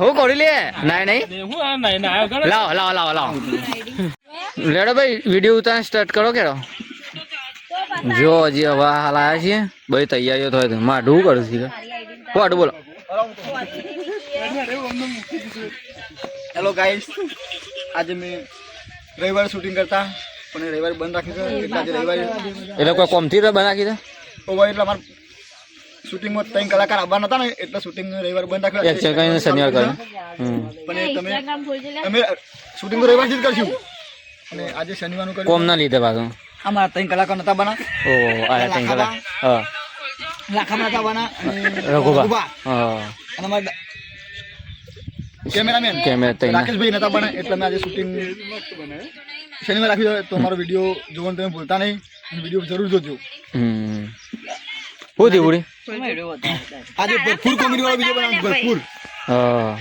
હું કોડી લે નાય નહીં લે, હું આ નહીં ના આયો ગણે. લાવો લાવો લાવો લાવો લેડો ભાઈ વીડિયો ઉતાર સ્ટાર્ટ કરો કેડો? જો હજી હવે હાલ આવ્યા છીએ. ભાઈ તૈયારીઓ થાય તો કરું છું. પોટ બોલો. હેલો ગાઈસ આજે મેં રવિવારે શૂટિંગ કરતા પણ રવિવારે બંધ રાખી છે એટલે આજે રવિવારે એટલે કોઈ કોમથી તો રાખી દે તો ભાઈ એટલે અમારે શૂટિંગમાં ત્રણ કલાકાર આવવાના હતા ને એટલે શૂટિંગ રવિવાર બંધ રાખ્યું. શનિવાર કર્યું પણ તમે અમે શૂટિંગ તો રવિવારથી જ કરશું. અને આજે શનિવારનું કર્યું કોમ ના લીધે પાછું. અમારા ત્રણ કલાકાર નતા બના ઓ આયા ત્રણ કલાક હા. લાખામાં નતા બના અને રઘુબા હા. અને અમારા કેમેરામેન. કેમેરા રાકેશભાઈ નતા બને એટલે અમે આજે શૂટિંગ શનિવાર રાખ્યું તો અમારો વીડિયો જોવાનું તમે ભૂલતા નહીં. વીડિયો જરૂર જોજો. થયું ઉડી? આજે ભરપૂર કોમેડી વાળો વીડિયો બનાવવાનો ભરપૂર. હા.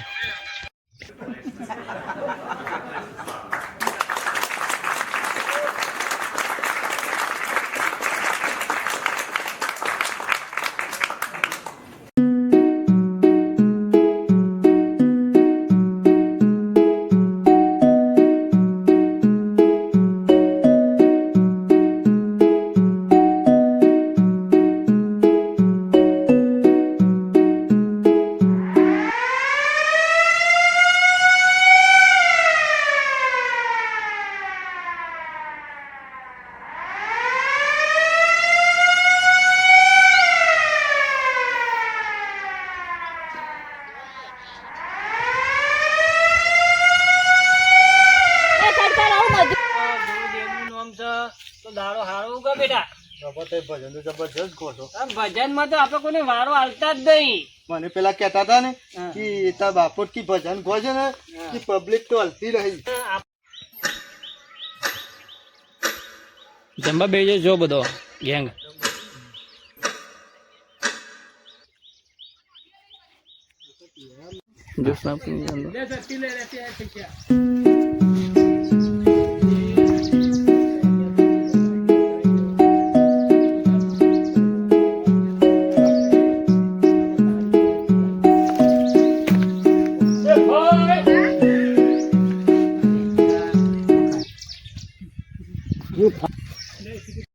ભજનમાં તો આપડે કોઈને વારો હાલતા જ નહીં. મને પેલા કેતા હતા ને કે તા બાપોટ કી ભજન ગો ને કે પબ્લિક તો હલતી રહી. જમવા બેજે જો બધો ગેંગ. જો સાપ લે લે લે, તે થઈ ગયા. 没有时